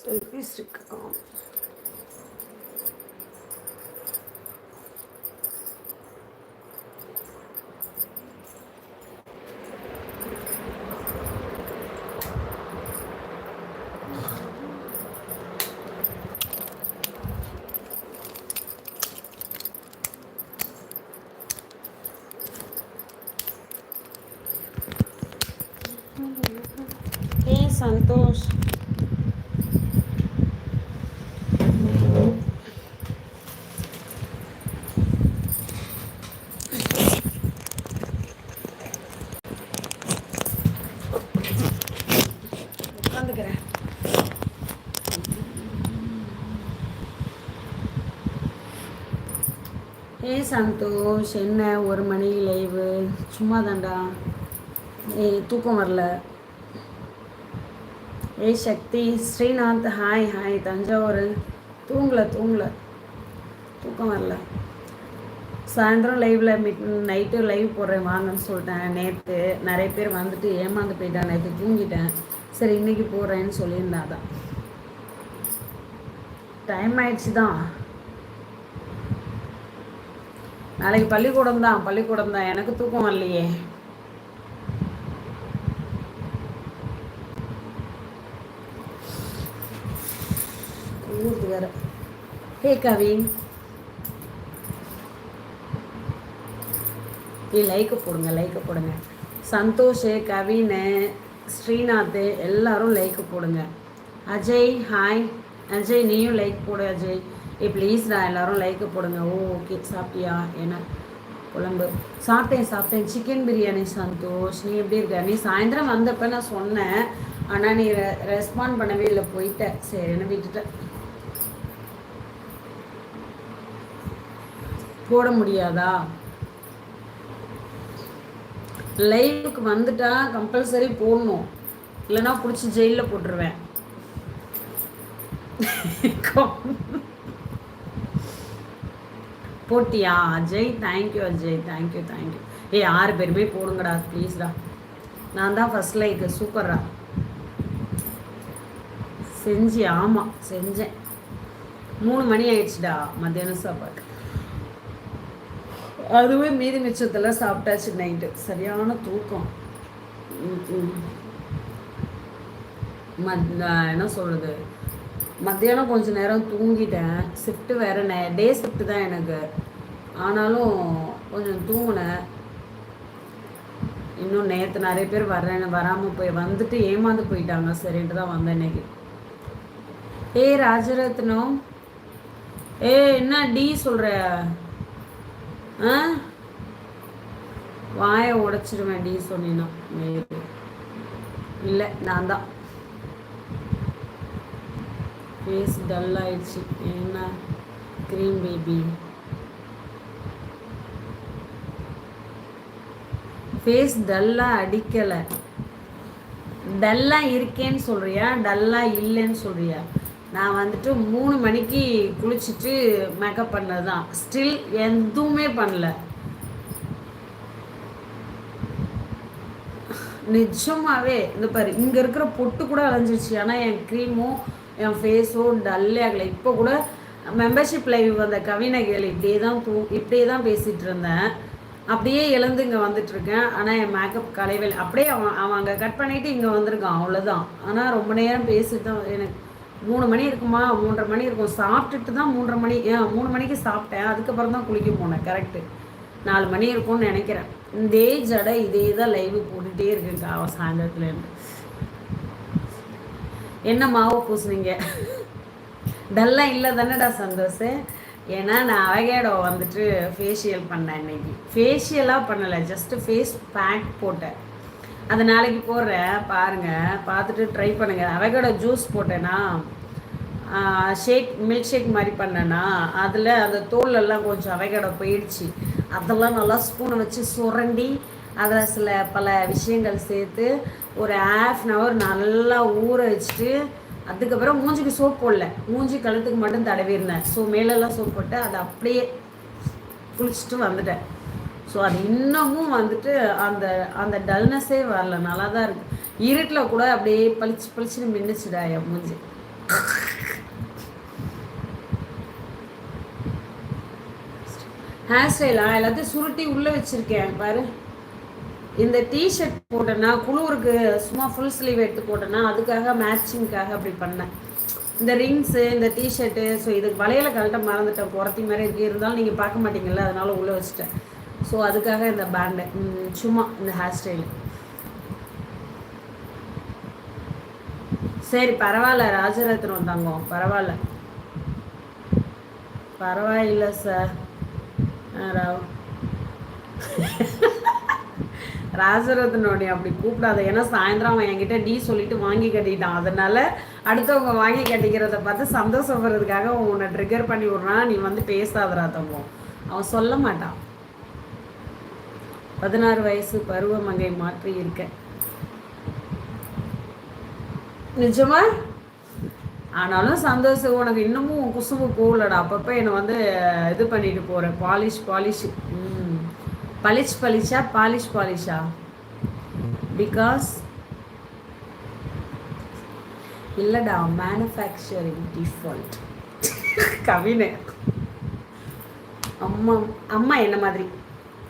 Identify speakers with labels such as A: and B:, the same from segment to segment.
A: Selfies இருக்கா ஏ பார்க்குறேன். ஏ சந்தோஷ் என்ன ஒரு மணி லைவு சும்மா தாண்டா ஏ தூக்கம் வரல. ஏ சக்தி ஸ்ரீநாத் ஹாய் ஹாய் தஞ்சாவூர். தூங்கல தூங்கல. தூக்கம் வரல. சாயந்தரம் லைவில் மிட் நைட்டு லைவ் போடுறேன் வாங்கன்னு சொல்லிட்டேன். நேற்று நிறைய பேர் வந்துட்டு ஏமாந்து போயிட்டான் நேற்று தூங்கிட்டேன். சரி இன்னைக்கு போகிறேன்னு சொல்லியிருந்தா தான் டைம் ஆயிடுச்சு தான். நாளைக்கு பள்ளிக்கூடம் தான் பள்ளிக்கூடம் தான். எனக்கு தூக்கம் வரலையே. ஊருக்கு வேற. ஹே கவின் ஏ லைக்கை போடுங்க லைக்கை போடுங்க. சந்தோஷ் கவின்னு. ஸ்ரீநாத் எல்லாரும் லைக்கு போடுங்க. அஜய் ஹாய் அஜய் நீயும் லைக் போடு அஜய். ஏ நான் எல்லாரும் லைக்கு போடுங்க. ஓ ஓகே சாப்பிட்டியா? என்ன? குழம்பு. சாப்பிட்டேன் சாப்பிட்டேன். சிக்கன் பிரியாணி சந்தோஷ். நீ எப்படி இருக்க? நீ சாயந்தரம் வந்தப்ப நான் சொன்னேன். ஆனால் நீ ரெ ரெஸ்பாண்ட் பண்ணவே இல்லை. போயிட்ட. சரின்னு விட்டுட்டேன் போட முடியாதா? லைவுக்கு வந்துட்டா கம்பல்சரி போடணும். இல்லைன்னா பிடிச்சி ஜெயிலில் போட்டுருவேன். போட்டியா? Ajay thank you Ajay thank you thank you ஏய் ஆறு பேருமே போடுங்கடா ப்ளீஸ்டா நான் தான் ஃபர்ஸ்ட் லைக் சூப்பர்ரா செஞ்சு ஆமாம் செஞ்சேன். மூணு மணி ஆயிடுச்சுடா மத்தியானம் சாப்பாடு. அதுவே மீதி மிச்சத்தில் சாப்பிட்டாச்சு நைட்டு சரியான தூக்கம். மத் என்ன சொல்கிறது மத்தியானம் கொஞ்சம் நேரம் தூங்கிட்டேன். ஷிஃப்ட்டு வேறு நே டே ஷிஃப்ட்டு தான் எனக்கு. ஆனாலும் கொஞ்சம் தூங்கினேன். இன்னும் நேற்று நிறைய பேர் வர்றேன். வராமல் போய் வந்துட்டு ஏமாந்து போயிட்டாங்க. சரின்ட்டு தான் வந்தேன் இன்னைக்கு. ஏ ராஜரத்னம். ஏ என்ன டி சொல்கிற ஆ? வாயை உடைச்சிடுவேன் டி சொன்னீங்கன்னா இல்லை நான் தான். ஃபேஸ் டல் ஆயிடுச்சு. என்ன? க்ரீம் பேபி ஃபேஸ் டல்லாக அடிக்கலை. டல்லாக இருக்கேன்னு சொல்கிறியா டல்லாக இல்லைன்னு சொல்கிறியா நான் வந்துட்டு மூணு மணிக்கு குளிச்சுட்டு மேக்கப் பண்ணது தான் ஸ்டில் எதுவுமே பண்ணல. நிஜமாவே இந்த பாரு இங்கே இருக்கிற பொட்டு கூட அலைஞ்சிருச்சு. ஆனால் என் க்ரீமும் என் ஃபேஸும் டல்லே ஆகலை. இப்போ கூட மெம்பர்ஷிப் லைவ் வந்த கவினகைகள் இப்படியே தான் தூ இப்படியே தான் பேசிகிட்டு இருந்தேன். அப்படியே எழுந்து இங்கே வந்துட்டுருக்கேன் ஆனால் என் மேக்கப் கலைவேல் அப்படியே அவன் அவன் அங்கே கட் பண்ணிவிட்டு இங்கே வந்திருக்கான். அவ்வளோதான் ஆனால் ரொம்ப நேரம் பேசிட்டு தான் எனக்கு மூணு மணி இருக்குமா? மூன்றரை மணி இருக்கும். சாப்பிட்டுட்டு தான் மூன்றரை மணி மூணு மணிக்கு சாப்பிட்டேன். அதுக்கப்புறம் தான் குளிக்க போனேன். கரெக்டு நாலு மணி இருக்கும்னு நினைக்கிறேன். இதே ஜடை இதே தான் லைவ் போட்டுகிட்டே இருக்குங்கக்கா அவன் சாயந்தரத்துலேருந்து என்ன மாவு பூசுனீங்க? டல்லாம் இல்லை தானேடா சந்தோஷ். ஏன்னா நான் அவகேடோ வந்துட்டு ஃபேஷியல் பண்ணேன் இன்னைக்கு. ஃபேஷியலாக பண்ணலை. ஜஸ்ட்டு ஃபேஸ் பேக் போட்டேன். அது நாளைக்கு போடுறேன். பாருங்கள் பார்த்துட்டு ட்ரை பண்ணுங்கள் அவகேடோ ஜூஸ் போட்டேன்னா ஷேக் மில்க் ஷேக் மாதிரி பண்ணேன்னா அதில் அந்த தோலெல்லாம் கொஞ்சம் அவகேடோ போயிடுச்சு. அதெல்லாம் நல்லா ஸ்பூனை வச்சு சுரண்டி அதில் சில பல விஷயங்கள் சேர்த்து ஒரு ஆஃப் அன் ஹவர் நல்லா ஊற வச்சுட்டு அதுக்கப்புறம் மூஞ்சிக்கு சோப் போடல. மூஞ்சி கழுத்துக்கு மட்டும் தடவிருந்தேன் ஸோ மேலெல்லாம் சோப் போட்டு அதை அப்படியே குளிச்சுட்டு வந்துட்டேன். ஸோ அது இன்னமும் வந்துட்டு அந்த அந்த டல்னஸ்ஸே வரல. நல்லா தான் இருக்குது இருட்டில் கூட அப்படியே பளிச்சு பளிச்சுன்னு மின்னுச்சுடா என் மூஞ்சி. ஹேர் ஸ்டைலா எல்லாத்தையும் சுருட்டி உள்ளே வச்சுருக்கேன். பாரு. இந்த டிஷர்ட் போட்டேன்னா குளூருக்கு சும்மா ஃபுல் ஸ்லீவ் எடுத்து போட்டேன்னா அதுக்காக மேட்சிங்க்காக அப்படி பண்ணேன். இந்த ரிங்ஸு இந்த டிஷர்ட்டு ஸோ இதுக்கு வளையலை கரெக்டாக மறந்துட்டேன். குறத்தி மாதிரி இருக்குது இருந்தாலும் நீங்கள் பார்க்க மாட்டீங்கல்ல அதனால உள்ளே வச்சுட்டேன். ஸோ அதுக்காக இந்த பேண்டு சும்மா இந்த ஹேர் ஸ்டைலு சரி பரவாயில்ல ராஜரத்னம் தங்கம் பரவாயில்ல. பரவாயில்ல சார் ராவ். ராஜரத்னோடைய அப்படி கூப்பிடாத. ஏன்னா சாயந்தரம் அவன் என்கிட்ட டி சொல்லிட்டு வாங்கி கட்டிட்டான். அதனால அடுத்தவங்க வாங்கி கட்டிக்கிறத பார்த்து சந்தோஷப்படுறதுக்காக உன்னை ட்ரிகர் பண்ணி விட்றான். நீ வந்து பேசாதரா தங்கம். அவன் சொல்ல மாட்டான். பதினாறு வயசு பருவமங்கை மாற்றி இருக்க. நிஜமா? ஆனாலும் சந்தோஷம் உனக்கு இன்னமும் குசும்பு போகலடா. அப்பப்போ என்னை வந்து இது பண்ணிட்டு போகிறேன் பாலிஷ் பாலிஷ். ம். பளிச் பளிச்சா பாலிஷ் பாலிஷா? பிகாஸ் இல்லைடா மேனுஃபேக்சரிங் டிஃபால்ட் கவினை. அம்மா அம்மா என்ன மாதிரி?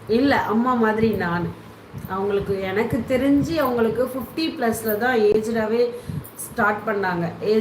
A: இல்லை அம்மா மாதிரி நான். அவங்களுக்கு எனக்கு தெரிஞ்சு அவங்களுக்கு ஃபிஃப்டி ப்ளஸில் தான் ஏஜ்டாகவே ஸ்டார்ட் பண்ணாங்க. ஏஜ்